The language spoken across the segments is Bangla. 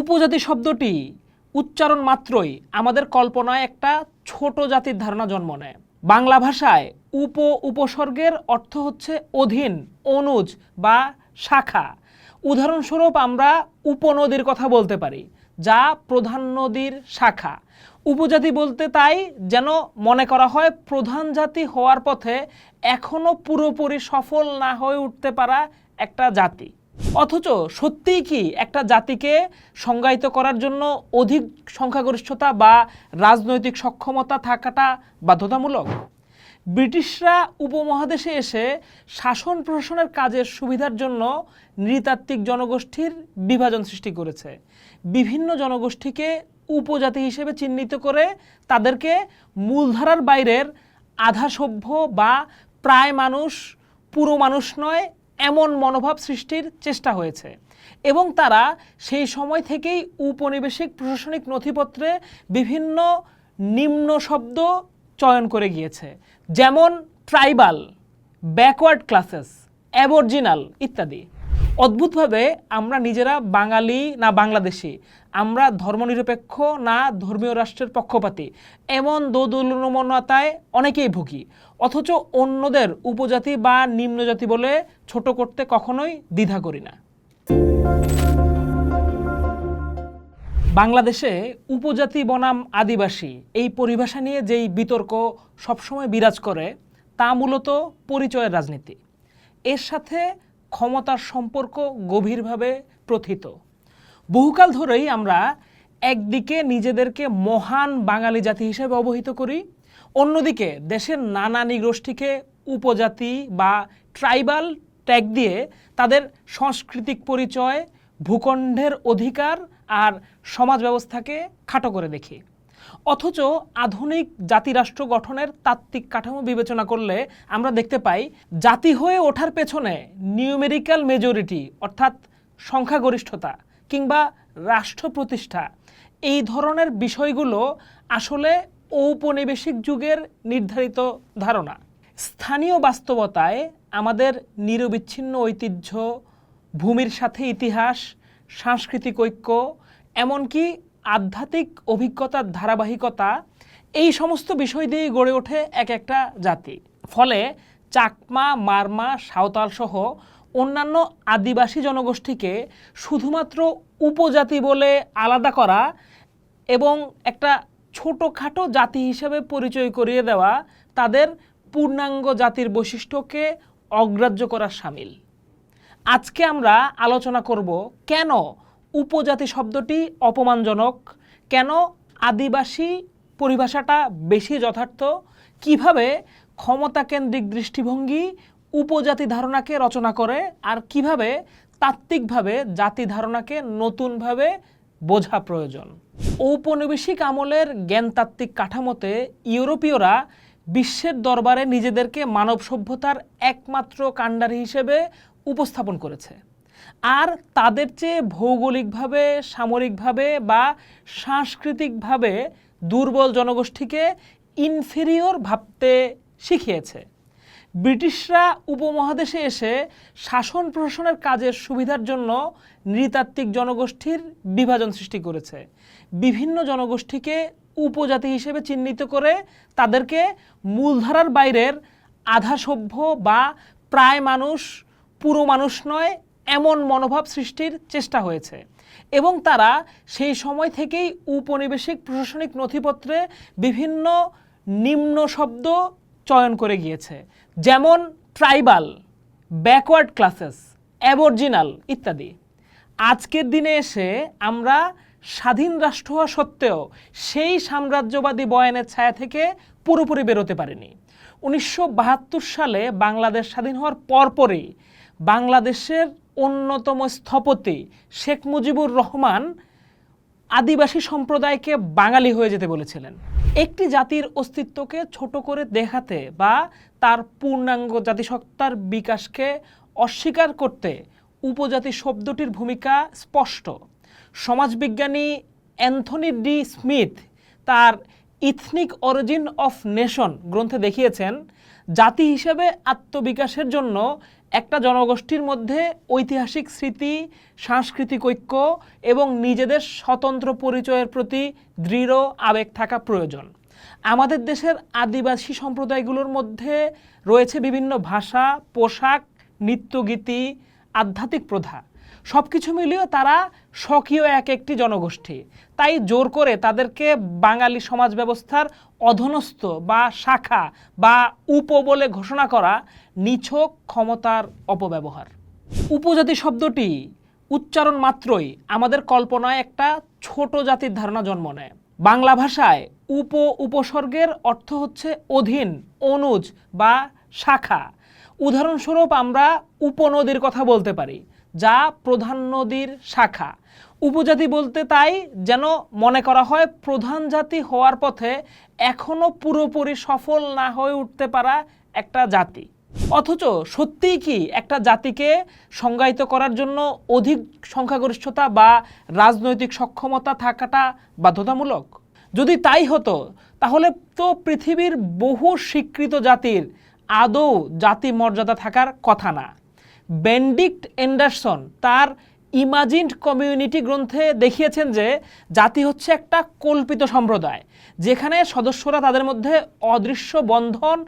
উপজাতি শব্দটি উচ্চারণ মাত্রই আমাদের কল্পনায় একটা ছোট জাতির ধারণা জন্ম নেয়। বাংলা ভাষায় উপ উপসর্গের অর্থ হচ্ছে অধীন, অনুজ বা শাখা। উদাহরণস্বরূপ আমরা উপনদীর কথা বলতে পারি, যা প্রধান নদীর শাখা। উপজাতি বলতে তাই যেন মনে করা হয় প্রধান জাতি হওয়ার পথে এখনও পুরোপুরি সফল না হয়ে উঠতে পারা একটা জাতি। অথচ সত্যিই কি একটা জাতিকে সংজ্ঞায়িত করার জন্য অধিক সংখ্যাগরিষ্ঠতা বা রাজনৈতিক সক্ষমতা থাকাটা বাধ্যতামূলক? ব্রিটিশরা উপমহাদেশে এসে শাসন প্রশাসনের কাজের সুবিধার জন্য নৃতাত্ত্বিক জনগোষ্ঠীর বিভাজন সৃষ্টি করেছে। বিভিন্ন জনগোষ্ঠীকে উপজাতি হিসেবে চিহ্নিত করে তাদেরকে মূলধারার বাইরের আধা সভ্য বা প্রায় মানুষ, পুরো মানুষ নয় এমন মনোভাব সৃষ্টির চেষ্টা হয়েছে। এবং তারা সেই সময় থেকেই উপনিবেশিক প্রশাসনিক নথিপত্রে বিভিন্ন নিম্ন শব্দ চয়ন করে গিয়েছে। যেমন ট্রাইবাল, ব্যাকওয়ার্ড ক্লাসেস, অ্যাবরজিনাল ইত্যাদি। অদ্ভুতভাবে আমরা নিজেরা বাঙালি না বাংলাদেশি আমরা ধর্মনিরপেক্ষ না ধর্মীয় রাষ্ট্রের পক্ষপাতী। এমন দোদুলমনতায় অনেকেই ভুগি। অথচ অন্যদের উপজাতি বা নিম্নজাতি বলে ছোট করতে কখনোই দ্বিধা করি না। বাংলাদেশে উপজাতি বনাম আদিবাসী এই পরিভাষা নিয়ে যেই বিতর্ক সবসময় বিরাজ করে, তা মূলত পরিচয়ের রাজনীতি। এর সাথে ক্ষমতার সম্পর্ক গভীরভাবে প্রথিত। বহুকাল ধরেই আমরা একদিকে নিজেদেরকে মহান বাঙালি জাতি হিসেবে অবহিত করি, অন্যদিকে দেশের নানা নিগোষ্ঠীকে উপজাতি বা ট্রাইবাল ট্যাগ দিয়ে তাদের সাংস্কৃতিক পরিচয়, ভূখণ্ডের অধিকার আর সমাজ ব্যবস্থাকে খাটো করে দেখি। অথচ আধুনিক জাতিরাষ্ট্র গঠনের তাত্ত্বিক কাঠামো বিবেচনা করলে আমরা দেখতে পাই, জাতি হয়ে ওঠার পেছনে নিউমেরিক্যাল মেজরিটি অর্থাৎ সংখ্যাগরিষ্ঠতা কিংবা রাষ্ট্র প্রতিষ্ঠা এই ধরনের বিষয়গুলো আসলে ঔপনিবেশিক যুগের নির্ধারিত ধারণা। স্থানীয় বাস্তবতায় আমাদের নিরবিচ্ছিন্ন ঐতিহ্য, ভূমির সাথে ইতিহাস, সাংস্কৃতিক ঐক্য, এমনকি আধ্যাত্মিক অভিজ্ঞতার ধারাবাহিকতা, এই সমস্ত বিষয় দিয়েই গড়ে ওঠে এক একটা জাতি। ফলে চাকমা, মারমা সাঁওতাল সহ অন্যান্য আদিবাসী জনগোষ্ঠীকে শুধুমাত্র উপজাতি বলে আলাদা করা এবং একটা ছোটোখাটো জাতি হিসেবে পরিচয় করিয়ে দেওয়া তাদের পূর্ণাঙ্গ জাতির বৈশিষ্ট্যকে অগ্রাহ্য করার সামিল। আজকে আমরা আলোচনা করব কেন উপজাতি শব্দটি অপমানজনক, কেন আদিবাসী পরিভাষাটা বেশি যথার্থ, কীভাবে ক্ষমতাকেন্দ্রিক দৃষ্টিভঙ্গি উপজাতি ধারণাকে রচনা করে আর কীভাবে তাত্ত্বিকভাবে জাতি ধারণাকে নতুনভাবে বোঝা প্রয়োজন। ঔপনিবেশিক আমলের জ্ঞানতাত্ত্বিক কাঠামোতে ইউরোপীয়রা বিশ্বের দরবারে নিজেদেরকে মানব সভ্যতার একমাত্র কাণ্ডারি হিসেবে উপস্থাপন করেছে। আর তাদের চেয়ে ভৌগোলিকভাবে, সামরিকভাবে বা সাংস্কৃতিকভাবে দুর্বল জনগোষ্ঠীকে ইনফেরিয়র ভাবতে শিখিয়েছে। ব্রিটিশরা উপমহাদেশে এসে শাসন প্রশাসনের কাজের সুবিধার জন্য নৃতাত্ত্বিক জনগোষ্ঠীর বিভাজন সৃষ্টি করেছে। বিভিন্ন জনগোষ্ঠীকে উপজাতি হিসেবে চিহ্নিত করে তাদেরকে মূলধারার বাইরের আধা সভ্য বা প্রায় মানুষ, পুরো মানুষ নয়, এমন মনোভাব সৃষ্টির চেষ্টা হয়েছে। এবং তারা সেই সময় থেকেই উপনিবেশিক প্রশাসনিক নথিপত্রে বিভিন্ন নিম্ন শব্দ চয়ন করে গিয়েছে। যেমন ট্রাইবাল, ব্যাকওয়ার্ড ক্লাসেস, অ্যাবরজিনাল ইত্যাদি। আজকের দিনে এসে আমরা স্বাধীন রাষ্ট্র হওয়া সত্ত্বেও সেই সাম্রাজ্যবাদী বয়ানের ছায়া থেকে পুরোপুরি বেরোতে পারেনি। উনিশশো বাহাত্তর সালে বাংলাদেশ স্বাধীন হওয়ার পরপরই বাংলাদেশের অন্যতম স্থপতি শেখ মুজিবুর রহমান আদিবাসী সম্প্রদায়কে বাঙালি হয়ে যেতে বলেছিলেন। একটি জাতির অস্তিত্বকে ছোট করে দেখাতে বা তার পূর্ণাঙ্গ জাতিসত্তার বিকাশকে অস্বীকার করতে উপজাতি শব্দটির ভূমিকা স্পষ্ট। সমাজবিজ্ঞানী অ্যান্থনি ডি স্মিথ তার ইথনিক অরিজিন অফ নেশন গ্রন্থে দেখিয়েছেন, জাতি হিসেবে আত্মবিকাশের জন্য একটা জনগোষ্ঠীর মধ্যে ঐতিহাসিক স্মৃতি, সাংস্কৃতিক ঐক্য এবং নিজেদের স্বতন্ত্র পরিচয়ের প্রতি দৃঢ় আবেগ থাকা প্রয়োজন। আমাদের দেশের আদিবাসী সম্প্রদায়গুলোর মধ্যে রয়েছে বিভিন্ন ভাষা, পোশাক, নৃত্যগীতি, আধ্যাত্মিক প্রথা। সব কিছু মিলিয়ে তারা স্বকীয় এক একটি জনগোষ্ঠী। তাই জোর করে তাদেরকে বাঙালি সমাজ ব্যবস্থার অধনস্থ বা শাখা বা উপ বলে ঘোষণা করা নিছক ক্ষমতার অপব্যবহার। উপজাতি শব্দটি উচ্চারণ মাত্রই আমাদের কল্পনায় একটা ছোট জাতির ধারণা জন্ম নেয়। বাংলা ভাষায় উপ উপসর্গের অর্থ হচ্ছে অধীন, অনুজ বা শাখা। উদাহরণস্বরূপ আমরা উপনদীর কথা বলতে পারি। যা প্রধান নদীর শাখা। উপজাতি বলতে তাই যেন মনে করা হয় প্রধান জাতি হওয়ার পথে এখনও পুরোপুরি সফল না হয়ে উঠতে পারা একটা জাতি। অথচ সত্যিই কি একটা জাতিকে সংজ্ঞায়িত করার জন্য অধিক সংখ্যাগরিষ্ঠতা বা রাজনৈতিক সক্ষমতা থাকাটা বাধ্যতামূলক? যদি তাই হতো, তাহলে তো পৃথিবীর বহু স্বীকৃত জাতির আদৌ জাতি মর্যাদা থাকার কথা না। বেন্ডিক্ট এন্ডারসন তার ইমাজিন্ড কমিউনিটি গ্রন্থে দেখিয়েছেন যে জাতি হচ্ছে একটা কল্পিত সম্প্রদায়, যেখানে সদস্যরা তাদের মধ্যে অদৃশ্য বন্ধন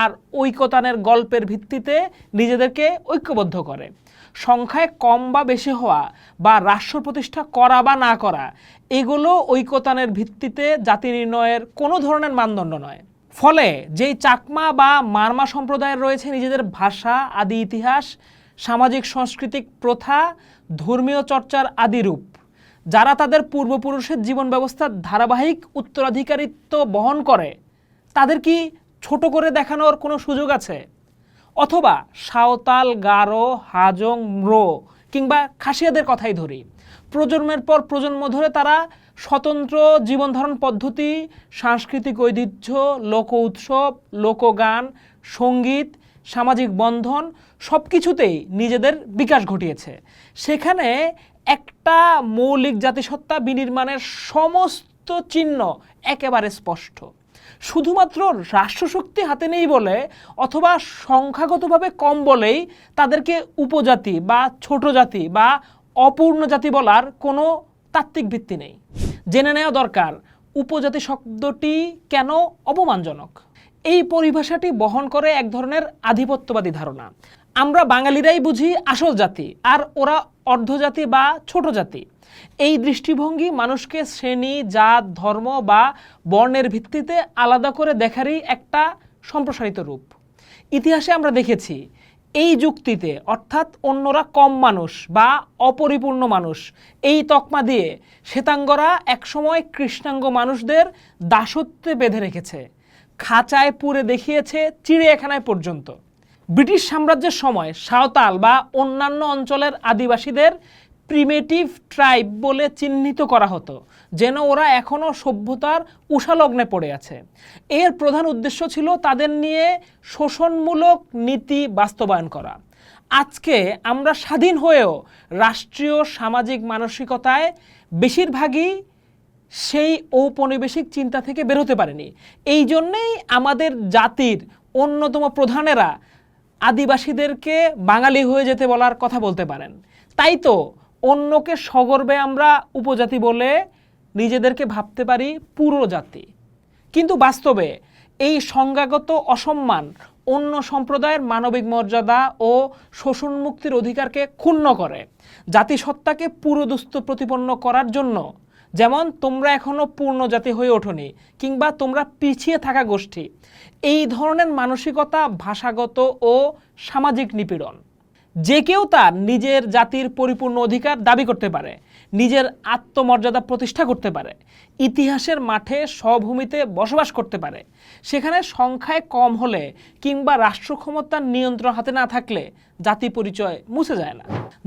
আর ঐকতানের গল্পের ভিত্তিতে নিজেদেরকে ঐক্যবদ্ধ করে। সংখ্যায় কম বা বেশি হওয়া বা রাষ্ট্র প্রতিষ্ঠা করা বা না করা, এগুলো ঐকতানের ভিত্তিতে জাতি নির্ণয়ের কোনো ধরনের মানদণ্ড নয়। ফলে যেই চাকমা বা মারমা সম্প্রদায়ের রয়েছে নিজেদের ভাষা, আদি ইতিহাস সামাজিক, সাংস্কৃতিক প্রথা, ধর্মীয় চর্চার আদি রূপ, যারা তাদের পূর্বপুরুষের জীবন ব্যবস্থার ধারাবাহিক উত্তরাধিকারিত্ব বহন করে, তাদের কি ছোট করে দেখানোর কোনো সুযোগ আছে? অথবা সাঁওতাল গারো, হাজং, ম্রো কিংবা খাসিয়াদের কথাই ধরি, প্রজন্মের পর প্রজন্ম ধরে তারা স্বতন্ত্র জীবনধারণ পদ্ধতি, সাংস্কৃতিক ঐতিহ্য, লোক উৎসব, লোকগান, সংগীত, সামাজিক বন্ধন সব কিছুতেই নিজেদের বিকাশ ঘটিয়েছে। সেখানে একটা মৌলিক জাতিসত্তা বিনির্মাণের সমস্ত চিহ্ন একেবারে স্পষ্ট। শুধুমাত্র রাষ্ট্রশক্তি হাতে নেই বলে অথবা সংখ্যাগতভাবে কম বলেই তাদেরকে উপজাতি বা ছোট জাতি বা অপূর্ণ জাতি বলার কোনো তাত্ত্বিক ভিত্তি নেই। জেনে নেওয়া দরকার, উপজাতি শব্দটি কেন অপমানজনক? এই পরিভাষাটি বহন করে এক ধরনের আধিপত্যবাদী ধারণা। আমরা বাঙালিরাই বুঝি আসল জাতি, আর ওরা অর্ধজাতি বা ছোট জাতি। এই দৃষ্টিভঙ্গি মানুষকে শ্রেণি, জাত, ধর্ম বা বর্ণের ভিত্তিতে আলাদা করে দেখারই একটা সম্প্রসারিত রূপ। ইতিহাসে আমরা দেখেছি, এই যুক্তিতে অর্থাৎ অন্যরা কম মানুষ বা অপরিপূর্ণ মানুষ, এই তকমা দিয়ে শ্বেতাঙ্গরা একসময় কৃষ্ণাঙ্গ মানুষদের দাসত্বে বেঁধে রেখেছে। খাঁচায় পুরে দেখিয়েছে চিড়িয়াখানায় পর্যন্ত। ব্রিটিশ সাম্রাজ্যের সময় সাঁওতাল বা অন্যান্য অঞ্চলের আদিবাসীদের প্রিমেটিভ ট্রাইব বলে চিহ্নিত করা হতো, যেন ওরা এখনও সভ্যতার উষালগ্নে পড়ে আছে। এর প্রধান উদ্দেশ্য ছিল তাদের নিয়ে শোষণমূলক নীতি বাস্তবায়ন করা। আজকে আমরা স্বাধীন হয়েও রাষ্ট্রীয় সামাজিক মানসিকতায় বেশিরভাগই সেই ঔপনিবেশিক চিন্তা থেকে বেরোতে পারেনি। এই জন্যেই আমাদের জাতির অন্যতম প্রধানেরা আদিবাসীদেরকে বাঙালি হয়ে যেতে বলার কথা বলতে পারেন। তাই তো অন্যকে সগর্বে আমরা উপজাতি বলে নিজেদেরকে ভাবতে পারি পুরো জাতি। কিন্তু বাস্তবে এই সংজ্ঞাগত অসম্মান অন্য সম্প্রদায়ের মানবিক মর্যাদা ও শোষণ মুক্তির অধিকারকে ক্ষুণ্ণ করে। জাতিসত্তাকে পুরোদুস্ত প্রতিপন্ন করার জন্য যেমন তোমরা এখনও পূর্ণ জাতি হয়ে ওঠনি, কিংবা তোমরা পিছিয়ে থাকা গোষ্ঠী। এই ধরনের মানসিকতা, ভাষাগত ও সামাজিক নিপীড়ন। যে কেউ তার নিজের জাতির পরিপূর্ণ অধিকার দাবি করতে পারে। নিজের আত্মমর্যাদা প্রতিষ্ঠা করতে পারে, ইতিহাসের মাঠে স্বভূমিতে বসবাস করতে পারে, সেখানে সংখ্যায় কম হলে কিংবা রাষ্ট্র ক্ষমতার নিয়ন্ত্রণ হাতে না থাকলে জাতি পরিচয় মুছে যায় না।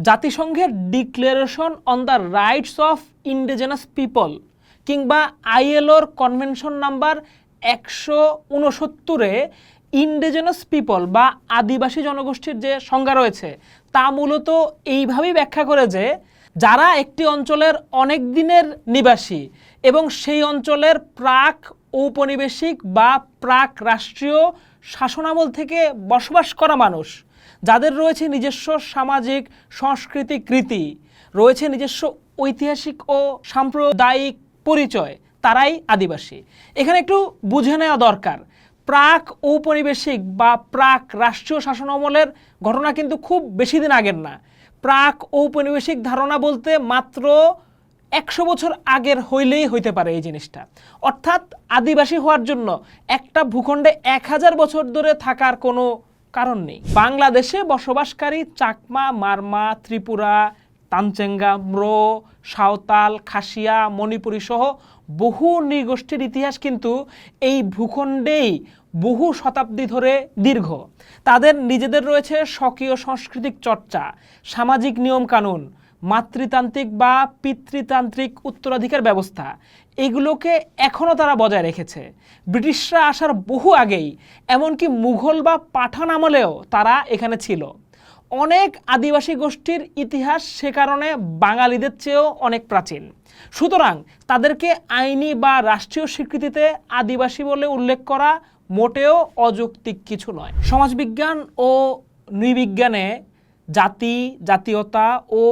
জাতিসংঘের declaration on the rights of indigenous people কিংবা আইএলওর কনভেনশন নাম্বার একশো উনসত্তরে ইন্ডিজেনাস পিপল বা আদিবাসী জনগোষ্ঠীর যে সংজ্ঞা রয়েছে, তা মূলত এইভাবেই ব্যাখ্যা করে যে যারা একটি অঞ্চলের অনেক দিনের নিবাসী এবং সেই অঞ্চলের প্রাক ঔপনিবেশিক বা প্রাক রাষ্ট্রীয় শাসনামল থেকে বসবাস করা মানুষ, যাদের রয়েছে নিজস্ব সামাজিক, সাংস্কৃতিক রীতি, রয়েছে নিজস্ব ঐতিহাসিক ও সাম্প্রদায়িক পরিচয়, তারাই আদিবাসী। এখানে একটু বুঝে নেওয়া দরকার, প্রাক ঔপনিবেশিক বা প্রাক রাষ্ট্রীয় শাসন আমলের ঘটনা কিন্তু খুব বেশি দিন আগের না। প্রাক ঔপনিবেশিক ধারণা বলতে মাত্র একশো বছর আগের হইলেই হইতে পারে এই জিনিসটা। অর্থাৎ আদিবাসী হওয়ার জন্য একটা ভূখণ্ডে এক হাজার বছর ধরে থাকার কোনো কারণ নেই। বাংলাদেশে বসবাসকারী চাকমা, মারমা, ত্রিপুরা, তানচেঙ্গা, ম্রো, সাঁওতাল, খাসিয়া মণিপুরী সহ বহু নৃগোষ্ঠীর ইতিহাস কিন্তু এই ভূখণ্ডেই বহু শতাব্দী ধরে দীর্ঘ। তাদের নিজেদের রয়েছে স্বকীয় সাংস্কৃতিক চর্চা, সামাজিক নিয়মকানুন, মাতৃতান্ত্রিক বা পিতৃতান্ত্রিক উত্তরাধিকার ব্যবস্থা। এগুলোকে এখনও তারা বজায় রেখেছে। ব্রিটিশরা আসার বহু আগেই, এমনকি মুঘল বা পাঠান আমলেও তারা এখানে ছিল। অনেক আদিবাসী গোষ্ঠীর ইতিহাস সে কারণে বাঙালিদের চেয়েও অনেক প্রাচীন। সুতরাং তাদেরকে আইনি বা রাষ্ট্রীয় স্বীকৃতিতে আদিবাসী বলে উল্লেখ করা মোটেও অযৌক্তিক কিছু নয়। সমাজবিজ্ঞান ও নৃবিজ্ঞানে জাতি, জাতীয়তা ও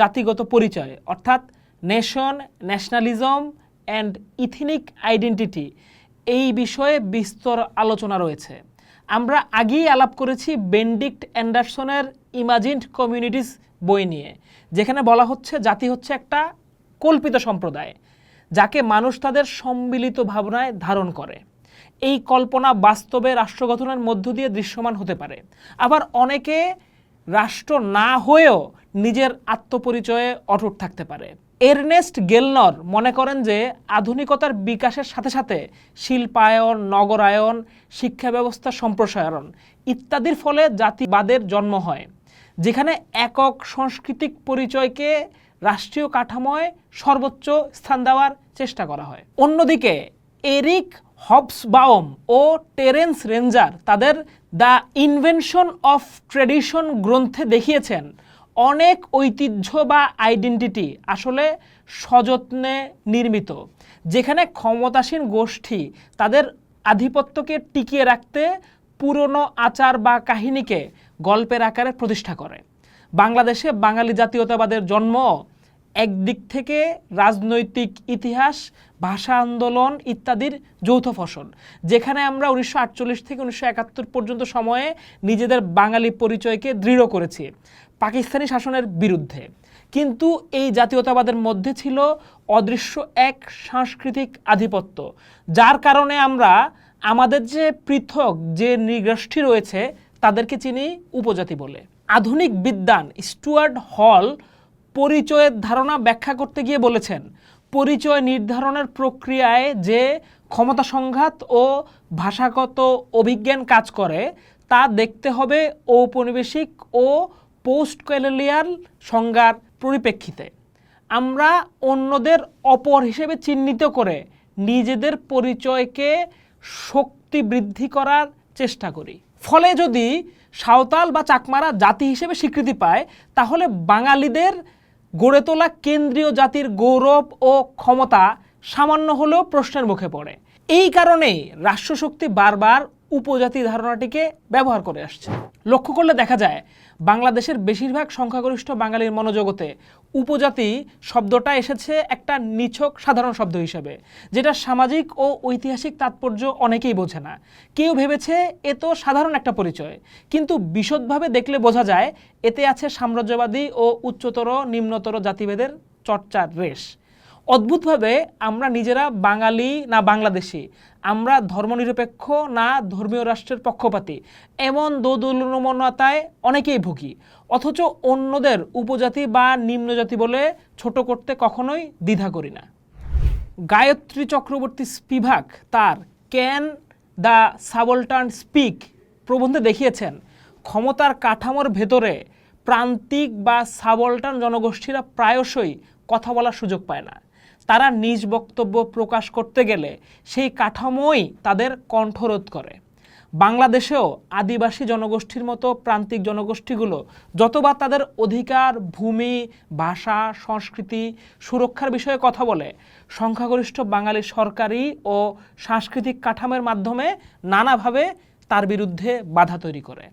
জাতিগত পরিচয়, অর্থাৎ nation, nationalism and ethnic identity, এই বিষয়ে বিস্তর আলোচনা রয়েছে। আমরা আগেই আলাপ করেছি বেন্ডিক্ট অ্যান্ডারসনের ইমাজিন্ড কমিউনিটিস বই নিয়ে, যেখানে বলা হচ্ছে জাতি হচ্ছে একটা কল্পিত সম্প্রদায়, যাকে মানুষ তাদের সম্মিলিত ভাবনায় ধারণ করে। এই কল্পনা বাস্তবে রাষ্ট্র গঠনের মধ্য দিয়ে দৃশ্যমান হতে পারে। আবার অনেকে রাষ্ট্র না হয়েও নিজের আত্মপরিচয়ে অটুট থাকতে পারে। এরনেস্ট গেলনর মনে করেন যে, আধুনিকতার বিকাশের সাথে সাথে শিল্পায়ন, নগরায়ন শিক্ষা ব্যবস্থা সম্প্রসারণ ইত্যাদির ফলে জাতিবাদের জন্ম হয়, যেখানে একক সাংস্কৃতিক পরিচয়কে রাষ্ট্রীয় কাঠামোয় সর্বোচ্চ স্থান দেওয়ার চেষ্টা করা হয়। অন্যদিকে এরিক হবসবাউম ও টেরেন্স রেঞ্জার তাদের দ্য ইনভেনশন অফ ট্রেডিশন গ্রন্থে দেখিয়েছেন। অনেক ঐতিহ্য বা আইডেন্টিটি আসলে সযত্নে নির্মিত। যেখানে ক্ষমতাসীন গোষ্ঠী তাদের আধিপত্যকে টিকিয়ে রাখতে পুরনো আচার বা কাহিনীকে গল্পের আকারে প্রতিষ্ঠা করে। বাংলাদেশে বাঙালি জাতীয়তাবাদের জন্ম একদিক থেকে রাজনৈতিক ইতিহাস ভাষা আন্দোলন ইত্যাদির যৌথ ফসল, যেখানে আমরা উনিশশো আটচল্লিশ থেকে উনিশশো একাত্তর পর্যন্ত সময়ে নিজেদের বাঙালি পরিচয়কে দৃঢ় করেছি পাকিস্তানি শাসনের বিরুদ্ধে। কিন্তু এই জাতীয়তাবাদের মধ্যে ছিল অদৃশ্য এক সাংস্কৃতিক আধিপত্য, যার কারণে আমরা আমাদের যে পৃথক যে নৃগোষ্ঠী রয়েছে তাদেরকে চিনি উপজাতি বলে। আধুনিক বিদ্বান স্টুয়ার্ড হল পরিচয়ের ধারণা ব্যাখ্যা করতে গিয়ে বলেছেন পরিচয় নির্ধারণের প্রক্রিয়ায় যে ক্ষমতা সংঘাত ও ভাষাগত অভিজ্ঞান কাজ করে, তা দেখতে হবে ঔপনিবেশিক ও পোস্ট কলোনিয়াল সংজ্ঞার পরিপ্রেক্ষিতে। আমরা অন্যদের অপর হিসেবে চিহ্নিত করে নিজেদের পরিচয়কে শক্তি বৃদ্ধি করার চেষ্টা করি। ফলে যদি সাঁওতাল বা চাকমারা জাতি হিসেবে স্বীকৃতি পায়, তাহলে বাঙালিদের গড়ে তোলা কেন্দ্রীয় জাতির গৌরব ও ক্ষমতা সামান্য হলেও প্রশ্নের মুখে পড়ে। এই কারণেই রাষ্ট্রশক্তি বারবার উপজাতি ধারণাটিকে ব্যবহার করে আসছে। লক্ষ্য করলে দেখা যায়, বাংলাদেশের বেশিরভাগ সংখ্যাগরিষ্ঠ বাঙালির মনোজগতে উপজাতি শব্দটা এসেছে একটা নিছক সাধারণ শব্দ হিসেবে, যেটা সামাজিক ও ঐতিহাসিক তাৎপর্য অনেকেই বোঝে না। কেউ ভেবেছে এ তো সাধারণ একটা পরিচয়, কিন্তু বিশদভাবে দেখলে বোঝা যায় এতে আছে সাম্রাজ্যবাদী ও উচ্চতর নিম্নতর জাতিভেদের চর্চার রেশ। অদ্ভুতভাবে আমরা নিজেরা বাঙালি না বাংলাদেশি, আমরা ধর্মনিরপেক্ষ না ধর্মীয় রাষ্ট্রের পক্ষপাতী, এমন দোদুলমনতায় অনেকেই ভুগি। অথচ অন্যদের উপজাতি বা নিম্নজাতি বলে ছোট করতে কখনোই দ্বিধা করি না। গায়ত্রী চক্রবর্তী স্পিভাক তার ক্যান দ্য সাবলটার্ন স্পিক প্রবন্ধে দেখিয়েছেন, ক্ষমতার কাঠামোর ভেতরে প্রান্তিক বা সাবলটান জনগোষ্ঠীরা প্রায়শই কথা বলার সুযোগ পায় না। তারা নিজ বক্তব্য প্রকাশ করতে গেলে সেই কাঠামোই তাদের কণ্ঠরোধ করে। বাংলাদেশেও আদিবাসী জনগোষ্ঠীর মতো প্রান্তিক জনগোষ্ঠীগুলো যতবার তাদের অধিকার, ভূমি, ভাষা, সংস্কৃতি সুরক্ষার বিষয়ে কথা বলে, সংখ্যাগরিষ্ঠ বাঙালি সরকারি ও সাংস্কৃতিক কাঠামোর মাধ্যমে নানাভাবে তার বিরুদ্ধে বাধা তৈরি করে।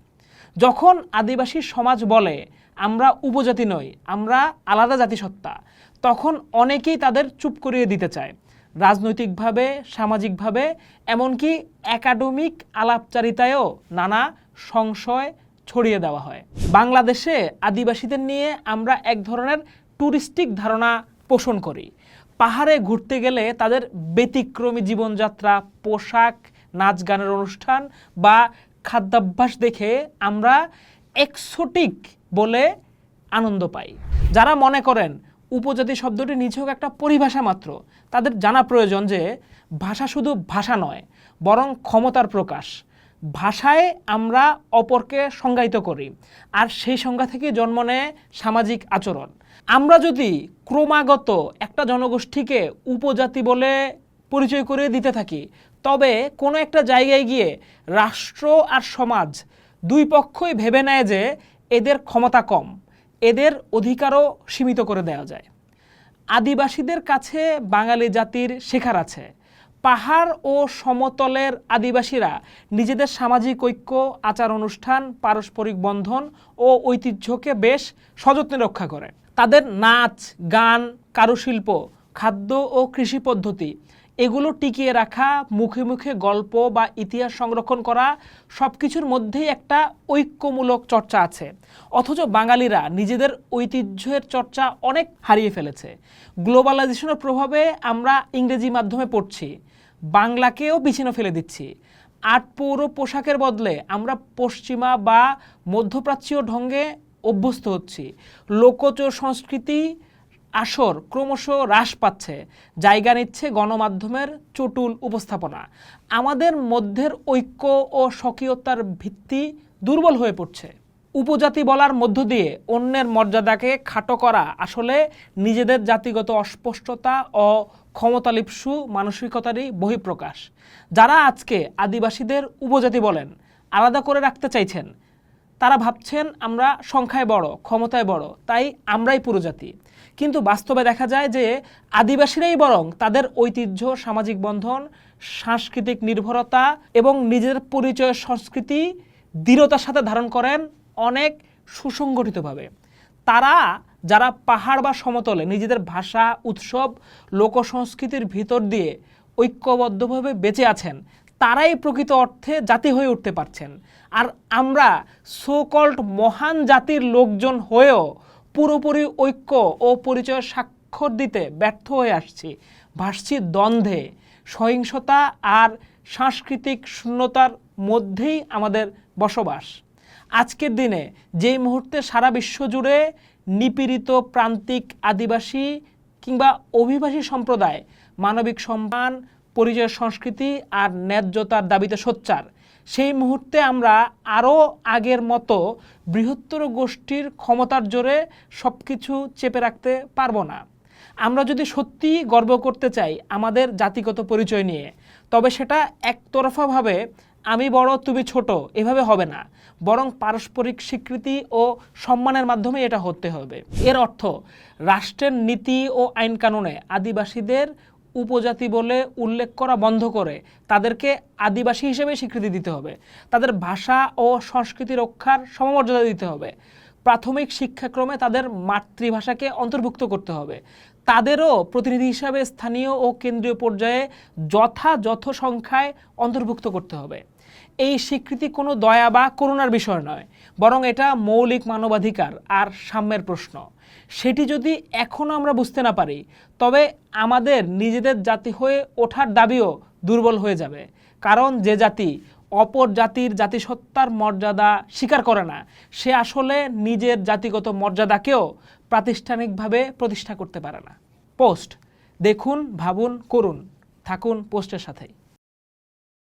যখন আদিবাসী সমাজ বলে, আমরা উপজাতি নই, আমরা আলাদা জাতিসত্তা, তখন অনেকেই তাদের চুপ করিয়ে দিতে চায়। রাজনৈতিকভাবে, সামাজিকভাবে, এমনকি একাডেমিক আলাপচারিতায়ও নানা সংশয় ছড়িয়ে দেওয়া হয়। বাংলাদেশে আদিবাসীদের নিয়ে আমরা এক ধরনের ট্যুরিস্টিক ধারণা পোষণ করি। পাহাড়ে ঘুরতে গেলে তাদের ব্যতিক্রমী জীবনযাত্রা, পোশাক নাচ গানের অনুষ্ঠান বা খাদ্যাভ্যাস দেখে আমরা এক্সোটিক বলে আনন্দ পাই। যারা মনে করেন উপজাতি শব্দটি নিছক একটা পরিভাষা মাত্র। তাদের জানা প্রয়োজন যে ভাষা শুধু ভাষা নয়, বরং ক্ষমতার প্রকাশ। ভাষায় আমরা অপরকে সংজ্ঞায়িত করি, আর সেই সংজ্ঞা থেকে জন্ম নেয় সামাজিক আচরণ। আমরা যদি ক্রমাগত একটা জনগোষ্ঠীকে উপজাতি বলে পরিচয় করে দিতে থাকি, তবে কোনো একটা জায়গায় গিয়ে রাষ্ট্র আর সমাজ দুই পক্ষই ভেবে নেয় যে এদের ক্ষমতা কম। এদের অধিকারও সীমিত করে দেওয়া যায়। আদিবাসীদের কাছে বাঙালি জাতির শেখার আছে। পাহাড় ও সমতলের আদিবাসীরা নিজেদের সামাজিক ঐক্য, আচার অনুষ্ঠান, পারস্পরিক বন্ধন ও ঐতিহ্যকে বেশ সযত্নে রক্ষা করে। তাদের নাচ, গান, কারুশিল্প, খাদ্য ও কৃষি পদ্ধতি এগুলো টিকিয়ে রাখা, মুখে মুখে গল্প বা ইতিহাস সংরক্ষণ করা সব কিছুর মধ্যেই একটা ঐক্যমূলক চর্চা আছে। অথচ বাঙালিরা নিজেদের ঐতিহ্যের চর্চা অনেক হারিয়ে ফেলেছে। গ্লোবালাইজেশনের প্রভাবে আমরা ইংরেজি মাধ্যমে পড়ছি, বাংলাকেও বিছিন্ন ফেলে দিচ্ছি। আট পৌর পোশাকের বদলে আমরা পশ্চিমা বা মধ্যপ্রাচ্যীয় ঢঙ্গে অভ্যস্ত হচ্ছি। লোকজ সংস্কৃতি আসর ক্রমশ হ্রাস পাচ্ছে। জায়গা নিচ্ছে গণমাধ্যমের চটুল উপস্থাপনা। আমাদের মধ্যের ঐক্য ও স্বকীয়তার ভিত্তি দুর্বল হয়ে পড়ছে। উপজাতি বলার মধ্য দিয়ে অন্যের মর্যাদাকে খাটো করা আসলে নিজেদের জাতিগত অস্পষ্টতা ও ক্ষমতালিপ্সু মানসিকতারই বহিঃপ্রকাশ। যারা আজকে আদিবাসীদের উপজাতি বলেন, আলাদা করে রাখতে চাইছেন, তারা ভাবছেন আমরা সংখ্যায় বড়, ক্ষমতায় বড়, তাই আমরাই পুরোজাতি। কিন্তু বাস্তবে দেখা যায় যে আদিবাসীরাই বরং তাদের ঐতিহ্য, সামাজিক বন্ধন, সাংস্কৃতিক নির্ভরতা এবং নিজের পরিচয়, সংস্কৃতি দৃঢ়তার সাথে ধারণ করেন অনেক সুসংগঠিতভাবে। তারা যারা পাহাড় বা সমতলে নিজেদের ভাষা, উৎসব, লোকসংস্কৃতির ভিতর দিয়ে ঐক্যবদ্ধভাবে বেঁচে আছেন, তারাই প্রকৃত অর্থে জাতি হয়ে উঠতে পারছেন। আর আমরা সোকল্ড মহান জাতির লোকজন হয়েও পুরোপুরি ঐক্য ও পরিচয় স্বাক্ষর দিতে ব্যর্থ হয়ে আসছি। ভাসছি দ্বন্দ্বে। সহিংসতা আর সাংস্কৃতিক শূন্যতার মধ্যেই আমাদের বসবাস। আজকের দিনে যেই মুহূর্তে সারা বিশ্ব জুড়ে নিপীড়িত প্রান্তিক আদিবাসী কিংবা অভিবাসী সম্প্রদায় মানবিক সম্মান, পরিচয় সংস্কৃতি আর ন্যায্যতার দাবিতে সোচ্চার সেই মুহূর্তে আমরা আরও আগের মতো বৃহত্তর গোষ্ঠীর ক্ষমতার জোরে সব কিছু চেপে রাখতে পারব না। আমরা যদি সত্যি গর্ব করতে চাই আমাদের জাতিগত পরিচয় নিয়ে, তবে সেটা একতরফাভাবে আমি বড়, তুমি ছোট, এভাবে হবে না। বরং পারস্পরিক স্বীকৃতি ও সম্মানের মাধ্যমে এটা হতে হবে। এর অর্থ, রাষ্ট্রের নীতি ও আইন কানুনে আদিবাসীদের উপজাতি বলে উল্লেখ করা বন্ধ করে তাদেরকে আদিবাসী হিসেবে স্বীকৃতি দিতে হবে। তাদের ভাষা ও সংস্কৃতি রক্ষার সমমর্যাদা দিতে হবে। প্রাথমিক শিক্ষাক্রমে তাদের মাতৃভাষাকে অন্তর্ভুক্ত করতে হবে। তাদেরও প্রতিনিধি হিসাবে স্থানীয় ও কেন্দ্রীয় পর্যায়ে যথাযথ সংখ্যায় অন্তর্ভুক্ত করতে হবে। এই স্বীকৃতি কোনো দয়া বা করুণার বিষয় নয়, বরং এটা মৌলিক মানবাধিকার আর সাম্যের প্রশ্ন। সেটি যদি এখনও আমরা বুঝতে না পারি, তবে আমাদের নিজেদের জাতি হয়ে ওঠার দাবিও দুর্বল হয়ে যাবে। কারণ যে জাতি অপর জাতির জাতিসত্তার মর্যাদা স্বীকার করে না, সে আসলে নিজের জাতিগত মর্যাদাকেও প্রাতিষ্ঠানিকভাবে প্রতিষ্ঠা করতে পারে না। পোস্ট, দেখুন, ভাবুন, করুন, থাকুন পোস্টের সাথেই।